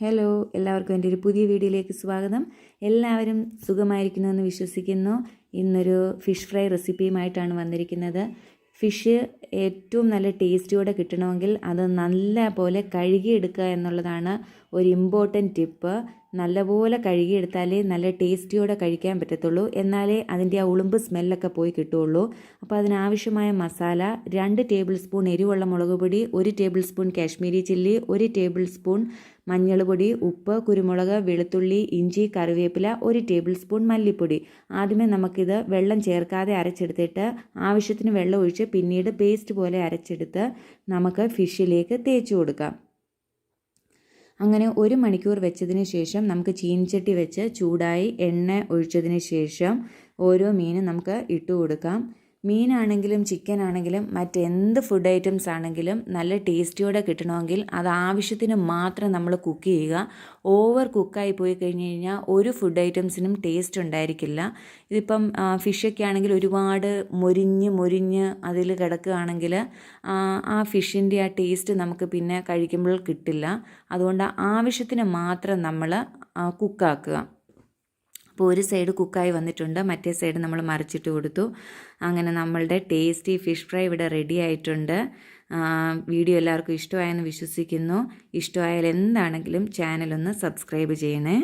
Hello എല്ലാവർക്കും എന്റെ ഒരു പുതിയ വീഡിയോയിലേക്ക് സ്വാഗതം. എല്ലാവരും സുഖമായിരിക്കുന്നുവെന്ന് വിശ്വസിക്കുന്നു. ഇന്നൊരു ഫിഷ് ഫ്രൈ റെസിപ്പിയുമായിട്ടാണ് വന്നിരിക്കുന്നത്. ഫിഷ് ഏറ്റവും നല്ല ടേസ്റ്റിയോടെ കിട്ടണമെങ്കിൽ അത് നല്ല പോലെ കഴുകിയെടുക്കുക എന്നുള്ളതാണ് ഒരു ഇമ്പോർട്ടന്റ് ടിപ്പ്. നല്ലപോലെ കഴുകിയെടുത്താലേ നല്ല ടേസ്റ്റിയോടെ കഴിക്കാൻ പറ്റത്തുള്ളൂ. എന്നാലേ അതിന്റെ ആ ഉളുമ്പ് സ്മെല്ലൊക്കെ പോയി കിട്ടുള്ളൂ അപ്പോൾ അതിനാവശ്യമായ മസാല രണ്ട് ടേബിൾ സ്പൂൺ എരിവുള്ള മുളക് പൊടി ഒരു ടേബിൾ സ്പൂൺ കാശ്മീരി ചില്ലി ഒരു ടേബിൾ സ്പൂൺ മഞ്ഞൾ പൊടി ഉപ്പ് കുരുമുളക് വെളുത്തുള്ളി ഇഞ്ചി കറിവേപ്പില ഒരു ടേബിൾ സ്പൂൺ മല്ലിപ്പൊടി. ആദ്യമേ നമുക്കിത് വെള്ളം ചേർക്കാതെ അരച്ചെടുത്തിട്ട് ആവശ്യത്തിന് വെള്ളം ഒഴിച്ച് പിന്നീട് പേസ്റ്റ് പോലെ അരച്ചെടുത്ത് നമുക്ക് ഫിഷിലേക്ക് തേച്ച് കൊടുക്കാം. അങ്ങനെ ഒരു മണിക്കൂർ വെച്ചതിന് ശേഷം നമുക്ക് ചീനിച്ചട്ടി വെച്ച് ചൂടായി എണ്ണ ഒഴിച്ചതിന് ശേഷം ഓരോ മീനും നമുക്ക് ഇട്ട് കൊടുക്കാം മീനാണെങ്കിലും ചിക്കൻ ആണെങ്കിലും മറ്റെന്ത് ഫുഡ് ഐറ്റംസ് ആണെങ്കിലും നല്ല ടേസ്റ്റിയോടെ കിട്ടണമെങ്കിൽ അത് ആവശ്യത്തിന് മാത്രം നമ്മൾ കുക്ക് ചെയ്യുക. ഓവർ കുക്കായി പോയി കഴിഞ്ഞ് കഴിഞ്ഞാൽ ഒരു ഫുഡ് ഐറ്റംസിനും ടേസ്റ്റ് ഉണ്ടായിരിക്കില്ല. ഇതിപ്പം ഫിഷൊക്കെ ആണെങ്കിൽ ഒരുപാട് മൊരിഞ്ഞ് മൊരിഞ്ഞ് അതിൽ കിടക്കുകയാണെങ്കിൽ ആ ഫിഷിന്റെ ആ ടേസ്റ്റ് നമുക്ക് പിന്നെ കഴിക്കുമ്പോൾ കിട്ടില്ല. അതുകൊണ്ട് ആവശ്യത്തിന് മാത്രം നമ്മൾ കുക്കാക്കുക അപ്പോൾ ഒരു സൈഡ് കുക്കായി വന്നിട്ടുണ്ട്. മറ്റേ സൈഡ് നമ്മൾ മറിച്ചിട്ട് കൊടുത്തു. അങ്ങനെ നമ്മളുടെ ടേസ്റ്റി ഫിഷ് ഫ്രൈ ഇവിടെ റെഡി ആയിട്ടുണ്ട്. വീഡിയോ എല്ലാവർക്കും ഇഷ്ടമായെന്ന് വിശ്വസിക്കുന്നു. ഇഷ്ടമായാൽ എന്താണെങ്കിലും ചാനലൊന്ന് സബ്സ്ക്രൈബ് ചെയ്യണേ.